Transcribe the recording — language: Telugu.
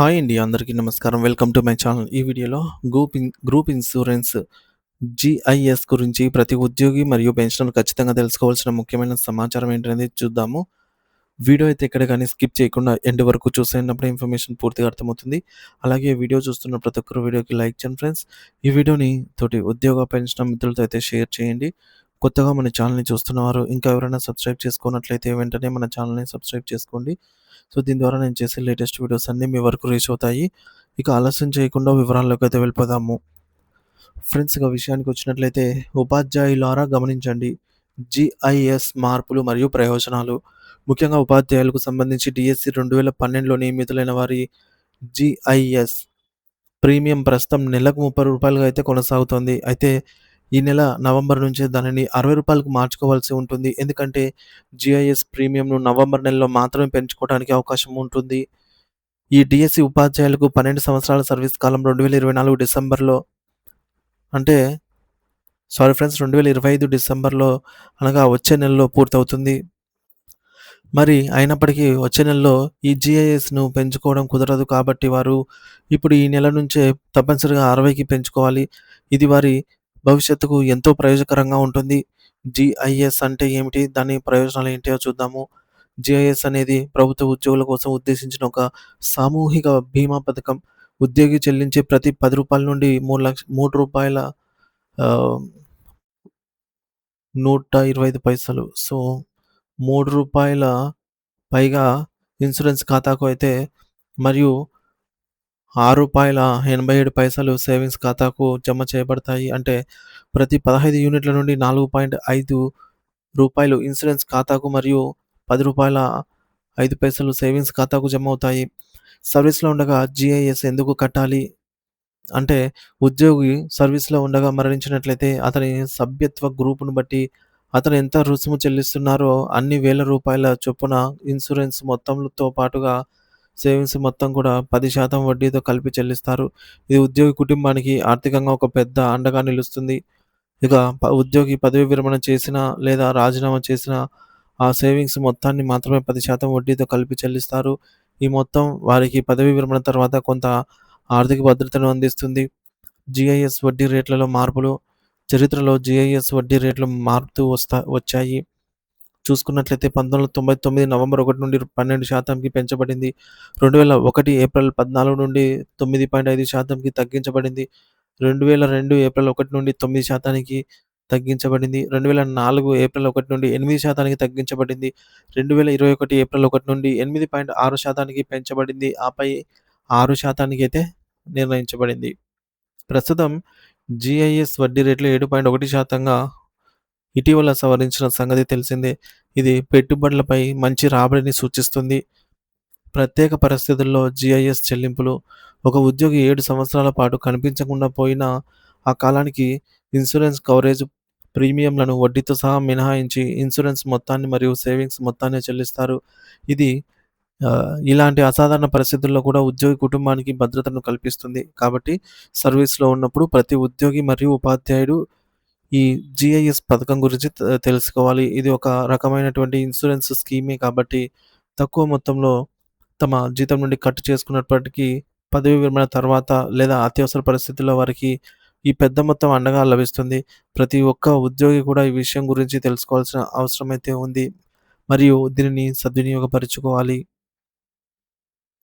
హాయ్ అండి. అందరికీ నమస్కారం. Welcome to my channel. ఈ వీడియోలో group in group insurance GIS గురించి ప్రతి ఉద్యోగి మరియు పెన్షనర్ ఖచ్చితంగా తెలుసుకోవాల్సిన ముఖ్యమైన సమాచారం ఏంటనేది చూద్దాము. వీడియో అయితే ఎక్కడ కానీ స్కిప్ చేయకుండా ఎండ్ వరకు చూసేటప్పుడు ఇన్ఫర్మేషన్ పూర్తిగా అర్థమవుతుంది. అలాగే వీడియో చూస్తున్న ప్రతి ఒక్కరు వీడియోకి లైక్ చేయండి ఫ్రెండ్స్. ఈ వీడియోని తోటి ఉద్యోగ పెన్షన్ మిత్రులతో అయితే షేర్ చేయండి. కొత్తగా మన ఛానల్‌ని చూస్తున్నవారు ఇంకా ఎవరైనా సబ్స్క్రైబ్ చేసుకున్నట్లయితే వెంటనే మన ఛానల్‌ని సబ్స్క్రైబ్ చేసుకోండి. సో, దీని ద్వారా నేను చేసే లేటెస్ట్ వీడియోస్ అన్నీ మీ వరకు రీచ్ అవుతాయి. ఇక ఆలస్యం చేయకుండా వివరాల్లోకి అయితే వెళ్ళిపోదాము. ఫ్రెండ్స్ ఇక విషయానికి వచ్చినట్లయితే ఉపాధ్యాయులారా గమనించండి. జీఐఎస్ మార్పులు మరియు ప్రయోజనాలు. ముఖ్యంగా ఉపాధ్యాయులకు సంబంధించి డీఎస్సీ 2012లో నియమితులైన వారి జీఐఎస్ ప్రీమియం ప్రస్తుతం నెలకు ముప్పై రూపాయలుగా అయితే కొనసాగుతోంది. అయితే ఈ నెల నవంబర్ నుంచే దానిని అరవై రూపాయలకు మార్చుకోవాల్సి ఉంటుంది. ఎందుకంటే జిఐఎస్ ప్రీమియంను నవంబర్ నెలలో మాత్రమే పెంచుకోవడానికి అవకాశం ఉంటుంది. ఈ డీఎస్సీ ఉపాధ్యాయులకు 12 సంవత్సరాల సర్వీస్ కాలం 2024 డిసెంబర్‌లో అంటే సారీ ఫ్రెండ్స్ 2025 డిసెంబర్‌లో అనగా వచ్చే నెలలో పూర్తవుతుంది. మరి అయినప్పటికీ వచ్చే నెలలో ఈ జిఐఎస్ను పెంచుకోవడం కుదరదు కాబట్టి వారు ఇప్పుడు ఈ నెల నుంచే తప్పనిసరిగా 60కి పెంచుకోవాలి. ఇది వారి భవిష్యత్తుకు ఎంతో ప్రయోజకరంగా ఉంటుంది. జిఐఎస్ అంటే ఏమిటి? దాని ప్రయోజనాలు ఏంటో చూద్దాము. జిఐఎస్ అనేది ప్రభుత్వ ఉద్యోగుల కోసం ఉద్దేశించిన ఒక సామూహిక బీమా పథకం. ఉద్యోగి చెల్లించే ప్రతి పది రూపాయల నుండి మూడు లక్ష మూడు రూపాయల నూట ఇరవై ఐదు పైసలు. సో, మూడు రూపాయల పైగా ఇన్సూరెన్స్ ఖాతాకు అయితే మరియు ఆరు రూపాయల ఎనభై ఏడు పైసలు సేవింగ్స్ ఖాతాకు జమ చేయబడతాయి. అంటే ప్రతి 15 యూనిట్ల నుండి నాలుగు పాయింట్ ఐదు రూపాయలు ఇన్సూరెన్స్ ఖాతాకు మరియు పది రూపాయల ఐదు పైసలు సేవింగ్స్ ఖాతాకు జమ అవుతాయి. సర్వీస్‌లో ఉండగా జిఐఎస్ ఎందుకు కట్టాలి? అంటే ఉద్యోగి సర్వీస్‌లో ఉండగా మరణించినట్లయితే అతని సభ్యత్వ గ్రూపును బట్టి అతను ఎంత రుసుము చెల్లిస్తున్నారో అన్ని వేల రూపాయల చొప్పున ఇన్సూరెన్స్ మొత్తంతో పాటుగా సేవింగ్స్ మొత్తం కూడా 10% వడ్డీతో కలిపి చెల్లిస్తారు. ఇది ఉద్యోగి కుటుంబానికి ఆర్థికంగా ఒక పెద్ద అండగా నిలుస్తుంది. ఇక ప ఉద్యోగి పదవీ విరమణ చేసిన లేదా రాజీనామా చేసిన ఆ సేవింగ్స్ మొత్తాన్ని మాత్రమే 10% వడ్డీతో కలిపి చెల్లిస్తారు. ఈ మొత్తం వారికి పదవీ విరమణ తర్వాత కొంత ఆర్థిక భద్రతను అందిస్తుంది. జిఐఎస్ వడ్డీ రేట్లలో మార్పులు. చరిత్రలో జిఐఎస్ వడ్డీ రేట్లు మారుతూ వస్తా వచ్చాయి. చూసుకున్నట్లయితే పంతొమ్మిది వందల తొంభై తొమ్మిది నవంబర్ ఒకటి నుండి పన్నెండు శాతంకి పెంచబడింది. రెండు వేల ఒకటి ఏప్రిల్ పద్నాలుగు నుండి తొమ్మిది పాయింట్ ఐదు శాతంకి తగ్గించబడింది. రెండు వేల రెండు ఏప్రిల్ ఒకటి నుండి తొమ్మిది శాతానికి తగ్గించబడింది. రెండు వేల నాలుగు ఏప్రిల్ ఒకటి నుండి ఎనిమిది శాతానికి తగ్గించబడింది. రెండు వేల ఇరవై ఒకటి ఏప్రిల్ ఒకటి నుండి ఎనిమిది పాయింట్ ఆరు శాతానికి పెంచబడింది. ఆపై ఆరు శాతానికి అయితే నిర్ణయించబడింది. ప్రస్తుతం జిఐఎస్ వడ్డీ రేట్లు ఏడు పాయింట్ ఒకటి శాతంగా ఇటీవల సవరించిన సంగతి తెలిసిందే. ఇది పెట్టుబడులపై మంచి రాబడిని సూచిస్తుంది. ప్రత్యేక పరిస్థితుల్లో జిఐఎస్ చెల్లింపులు. ఒక ఉద్యోగి ఏడు సంవత్సరాల పాటు కనిపించకుండా పోయినా ఆ కాలానికి ఇన్సూరెన్స్ కవరేజ్ ప్రీమియంలను వడ్డీతో సహా మినహాయించి ఇన్సూరెన్స్ మొత్తాన్ని మరియు సేవింగ్స్ మొత్తాన్ని చెల్లిస్తారు. ఇది ఇలాంటి అసాధారణ పరిస్థితుల్లో కూడా ఉద్యోగి కుటుంబానికి భద్రతను కల్పిస్తుంది. కాబట్టి సర్వీస్‌లో ఉన్నప్పుడు ప్రతి ఉద్యోగి మరియు ఉపాధ్యాయుడు ఈ జిఐఎస్ పథకం గురించి తెలుసుకోవాలి. ఇది ఒక రకమైనటువంటి ఇన్సూరెన్స్ స్కీమే కాబట్టి తక్కువ మొత్తంలో తమ జీతం నుండి కట్ చేసుకున్నప్పటికీ పదవీ విరమణ తర్వాత లేదా అత్యవసర పరిస్థితుల్లో వారికి ఈ పెద్ద మొత్తం అండగా లభిస్తుంది. ప్రతి ఒక్క ఉద్యోగి కూడా ఈ విషయం గురించి తెలుసుకోవాల్సిన అవసరం అయితే ఉంది. మరియు దీనిని సద్వినియోగపరుచుకోవాలి.